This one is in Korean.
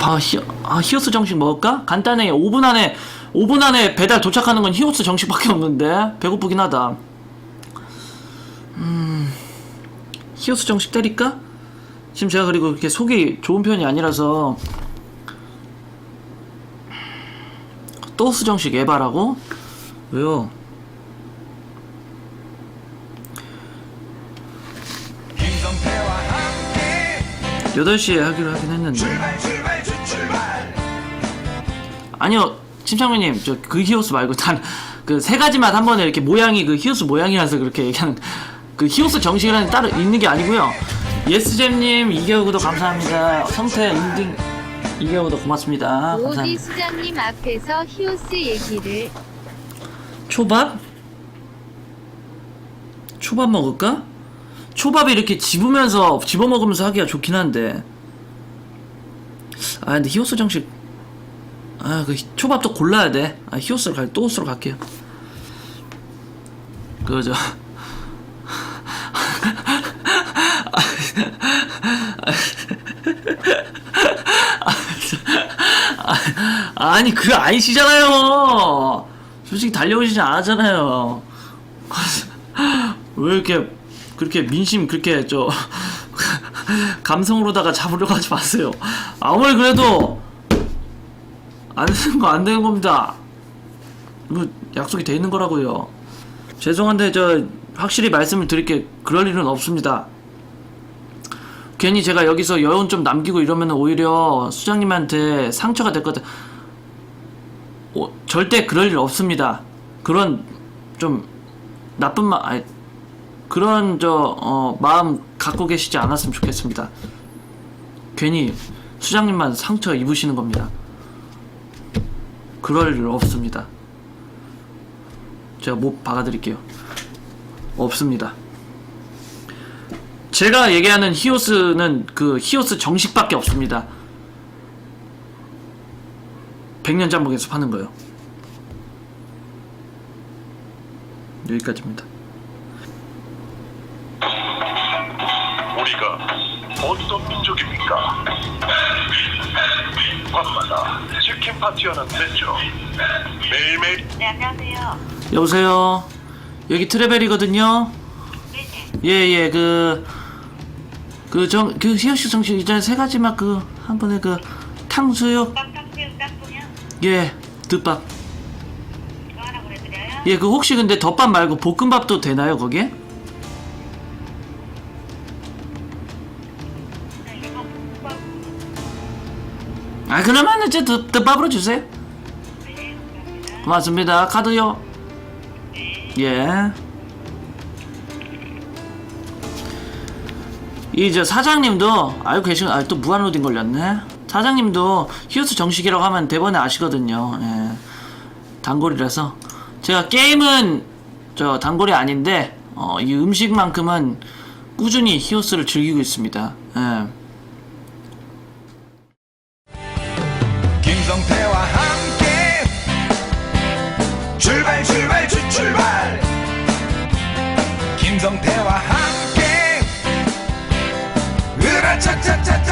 아, 히, 아 히오스 정식 먹을까? 간단해 5분 안에 5분 안에 배달 도착하는 건 히오스 정식밖에 없는데 배고프긴 하다 음 히오스 정식 때릴까? 지금 제가 그리고 그렇게 속이 좋은 편이 아니라서 또스 정식 에바라고? 왜요? 김성태와 함께 8시에 하기로 하긴 했는데 아니요 침착맨님 저 그 히오스 말고 단 그 세 가지 맛 한 번에 이렇게 모양이 그 히오스 모양이라서 그렇게 얘기하는 그 히오스 정식이라는 게 따로 있는 게 아니고요. 예스잼님 2개월 구독 감사합니다. 성태 인딩 2개월 구독 고맙습니다. 오디 감사합니다. 수장님 앞에서 히오스 얘기를. 초밥? 초밥 먹을까? 초밥이 이렇게 집으면서 집어 먹으면서 하기가 좋긴 한데 아 근데 히오스 정식 아 그 초밥도 골라야 돼. 아 히오스로 갈 또스로 갈게요. 그저 아니 그거 아니시잖아요. 솔직히 달려오시지 않았잖아요. 왜 이렇게 그렇게 민심 그렇게 저 감성으로다가 잡으려고 하지 마세요. 아무리 그래도 안 되는 거 안 되는 겁니다. 뭐 약속이 돼 있는 거라고요. 죄송한데 저 확실히 말씀을 드릴게 그럴 일은 없습니다. 괜히 제가 여기서 여운 좀 남기고 이러면 오히려 수장님한테 상처가 될 것 같아. 오, 절대 그럴 일 없습니다. 그런 좀 나쁜 마, 아니, 그런 저 어, 마음 갖고 계시지 않았으면 좋겠습니다. 괜히 수장님만 상처 입으시는 겁니다. 그럴 일 없습니다. 제가 못 박아드릴게요. 없습니다. 제가 얘기하는 히오스는 그 히오스 정식밖에 없습니다. 백년 잠복에서 파는 거요. 여기까지입니다. 우리가 어떤 민족입니까? 밤마다 치킨 파티하는 됐죠. 매일매일 네, 안녕하세요. 여보세요. 여기 트레벨이거든요. 네네. 예 예 그 그 정그 히오시 정식 이전에 세 가지 맛그한 번에 그 탕수육 깜깜수육 깜뿐이요? 예 덮밥 이거 하나 보내드려요? 예 그 혹시 근데 덮밥 말고 볶음밥도 되나요 거기에? 아 그러면 이제 덮, 덮밥으로 주세요. 고맙습니다. 카드요. 예. 이저 사장님도 알고 계신 아 또 무한로딩 걸렸네. 사장님도 히오스 정식이라고 하면 대번에 아시거든요. 예. 단골이라서 제가 게임은 저 단골이 아닌데 어, 이 음식만큼은 꾸준히 히오스를 즐기고 있습니다. 예. 출발 출발 출발. 김성태와 함께. 으라차차차차.